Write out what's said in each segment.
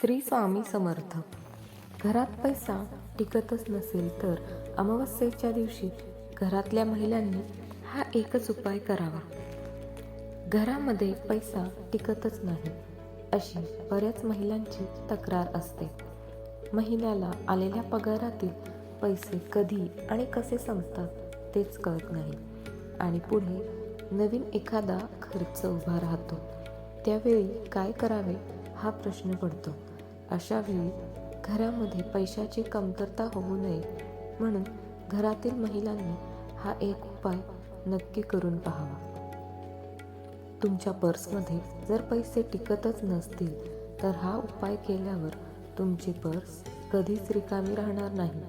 श्री स्वामी समर्थ. घरात पैसा टिकतच नसेल तर अमावस्येच्या दिवशी घरातल्या महिलांनी हा एकच उपाय करावा. घरामध्ये पैसा टिकतच नाही अशी बऱ्याच महिलांची तक्रार असते. महिन्याला आलेल्या पगारातील पैसे कधी आणि कसे संपतात तेच कळत नाही आणि पुढे नवीन एखादा खर्च उभा राहतो. त्यावेळी काय करावे? हा प्रश्न पडतो. अशा वेळी घरामध्ये पैशाची कमतरता होऊ नये म्हणून घरातील महिलांनी हा एक उपाय नक्की करून पाहावा. तुमच्या पर्समध्ये जर पैसे टिकतच नसतील तर हा उपाय केल्यावर तुमची पर्स कधीच रिकामी राहणार नाही.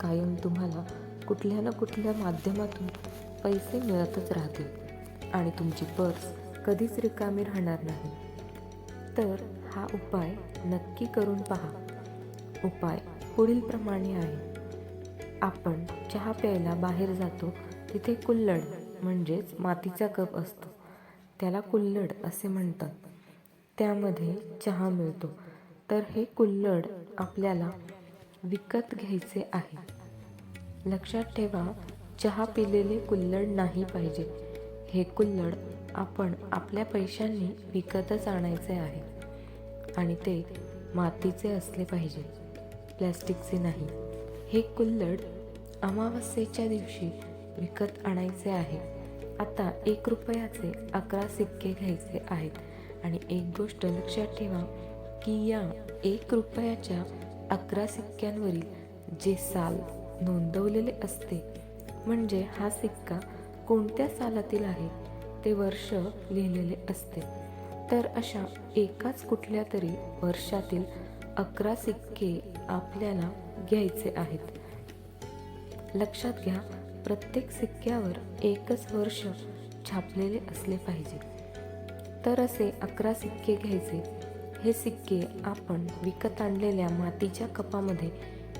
कायम तुम्हाला कुठल्या ना कुठल्या माध्यमातून पैसे मिळतच राहतील आणि तुमची पर्स कधीच रिकामी राहणार नाही. तर हा उपाय नक्की करून पहा. उपाय पुढील प्रमाणे आहे. आपण चहा प्यायला बाहेर जातो तिथे कुल्हड म्हणजेच मातीचा कप असतो. त्याला कुल्हड असे म्हणतात. त्यामध्ये चहा मिळतो. तर हे कुल्हड आपल्याला विकत घ्यायचे आहे. लक्षात ठेवा चहा पिलेले कुल्हड नाही पाहिजे. हे कुल्हड आपण आपल्या पैशांनी विकतच आणायचे आहे. आणि ते मातीचे असले पाहिजे. प्लॅस्टिकचे नाही. हे कुल्हड अमावस्येच्या दिवशी विकत आणायचे आहे. आता एक रुपयाचे अकरा सिक्के घ्यायचे आहेत. आणि एक गोष्ट लक्षात ठेवा की या एक रुपयाच्या अकरा सिक्क्यांवरील जे साल नोंदवलेले असते म्हणजे हा सिक्का कोणत्या सालातील आहे ते वर्ष लिहिलेले असते. तर अशा एकाच कुठल्या तरी वर्षातील अकरा सिक्के आपल्याला घ्यायचे आहेत. लक्षात घ्या प्रत्येक सिक्क्यावर एकच वर्ष छापलेले असले पाहिजे. तर असे अकरा सिक्के घ्यायचे. हे सिक्के आपण विकत आणलेल्या मातीच्या कपामध्ये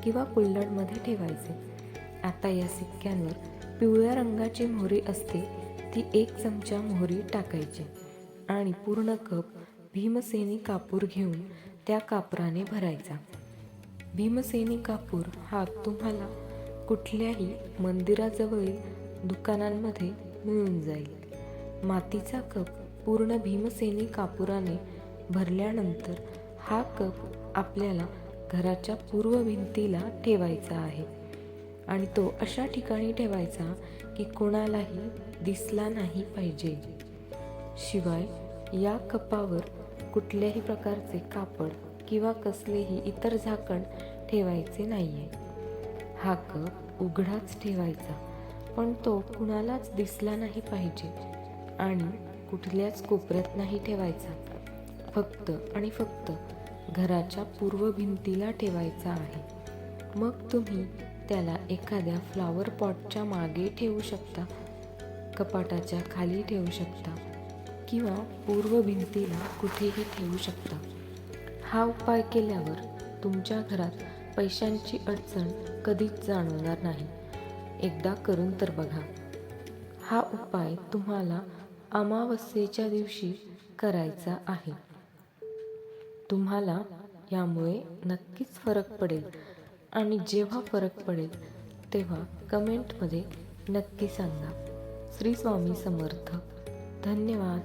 किंवा कुल्लडमध्ये ठेवायचे. आता या सिक्क्यांवर पिवळ्या रंगाची मोहरी असते ती एक चमचा मोहरी टाकायची आणि पूर्ण कप भीमसेनी कापूर घेऊन त्या कापराने भरायचा. भीमसेनी कापूर हा तुम्हाला कुठल्याही मंदिराजवळील दुकानांमध्ये मिळून जाईल. मातीचा कप पूर्ण भीमसेनी कापुराने भरल्यानंतर हा कप आपल्याला घराच्या पूर्व भिंतीला ठेवायचा आहे. आणि तो अशा ठिकाणी ठेवायचा की कोणालाही दिसला नाही पाहिजे. शिवाय या कपावर कुठल्याही प्रकारचे कापड किंवा कसलेही इतर झाकण ठेवायचे नाहीये. हा कप उघडाच ठेवायचा पण तो कुणालाच दिसला नाही पाहिजे आणि कुठल्याच कोपऱ्यात नाही ठेवायचा. फक्त आणि फक्त घराच्या पूर्व भिंतीला ठेवायचा आहे. मग तुम्ही त्याला एखाद्या फ्लॉवर पॉटच्या मागे ठेवू शकता. कपाटाच्या खाली ठेवू शकता. किंवा पूर्व भिंतीला कुठेही ठेवू शकता. हा उपाय केल्यावर तुमच्या घरात पैशांची अडचण कधीच जाणवणार नाही. एकदा करून तर बघा. हा उपाय तुम्हाला अमावस्येच्या दिवशी करायचा आहे. तुम्हाला यामुळे नक्कीच फरक पडेल. आणि जेव्हा फरक पडेल तेव्हा कमेंटमध्ये नक्की सांगा. श्री स्वामी समर्थ. धन्यवाद.